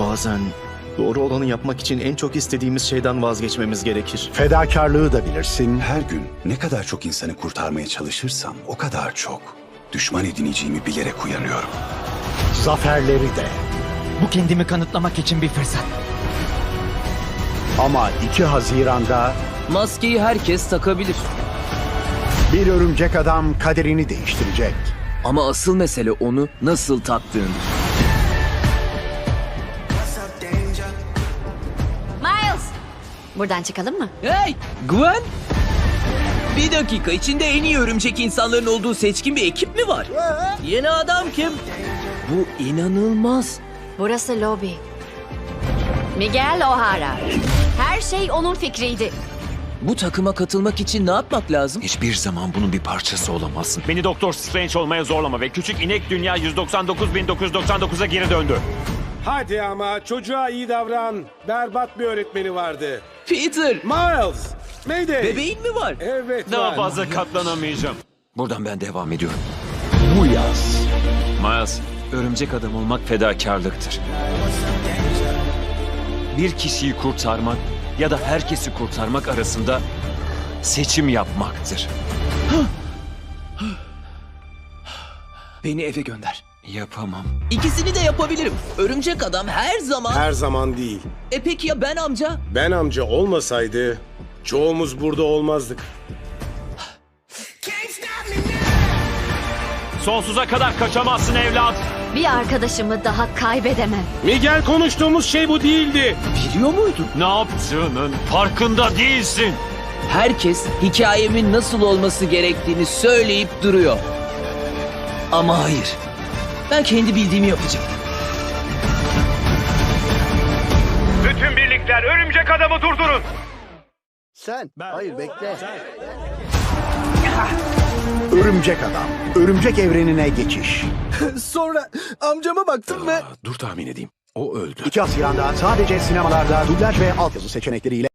Bazen doğru olanı yapmak için en çok istediğimiz şeyden vazgeçmemiz gerekir. Fedakarlığı da bilirsin. Her gün ne kadar çok insanı kurtarmaya çalışırsam o kadar çok düşman edineceğimi bilerek uyanıyorum. Zaferleri de. Bu kendimi kanıtlamak için bir fırsat. Ama 2 Haziran'da Maskeyi herkes takabilir. bir örümcek adam kaderini değiştirecek. Ama asıl mesele onu nasıl taktığın. Buradan çıkalım mı? Hey Gwen! Bir dakika içinde en iyi örümcek insanların olduğu seçkin bir ekip mi var? Yeni adam kim? Bu inanılmaz. Burası lobi. Miguel O'Hara. Her şey onun fikriydi. Bu takıma katılmak için ne yapmak lazım? Hiçbir zaman bunun bir parçası olamazsın. Beni Doktor Strange olmaya zorlama ve küçük inek dünya 199.999'a geri döndü. Hadi ama çocuğa iyi davran. Berbat bir öğretmeni vardı. Peter! Miles! Mayday! Bebeğin mi var? Evet Daha var. fazla katlanamayacağım. Buradan ben devam ediyorum. Bu yaz. Miles, örümcek adam olmak fedakarlıktır. Bir kişiyi kurtarmak ya da herkesi kurtarmak arasında seçim yapmaktır. Beni eve gönder. Yapamam. İkisini de yapabilirim. Örümcek adam her zaman... Her zaman değil. E peki ya ben amca? Ben amca olmasaydı çoğumuz burada olmazdık. Sonsuza kadar kaçamazsın evlat. Bir arkadaşımı daha kaybedemem. Miguel konuştuğumuz şey bu değildi. Biliyor muydun? Ne yaptığının farkında değilsin. Herkes hikayemin nasıl olması gerektiğini söyleyip duruyor. Ama hayır. Ben kendi bildiğimi yapacağım. Bütün birlikler örümcek adamı durdurun. Sen. Hayır bekle. Örümcek adam. Örümcek evrenine geçiş. Sonra amcama baktım ve... Dur tahmin edeyim. O öldü. 2 Haziran'da sadece sinemalarda dublaj ve altyazı seçenekleriyle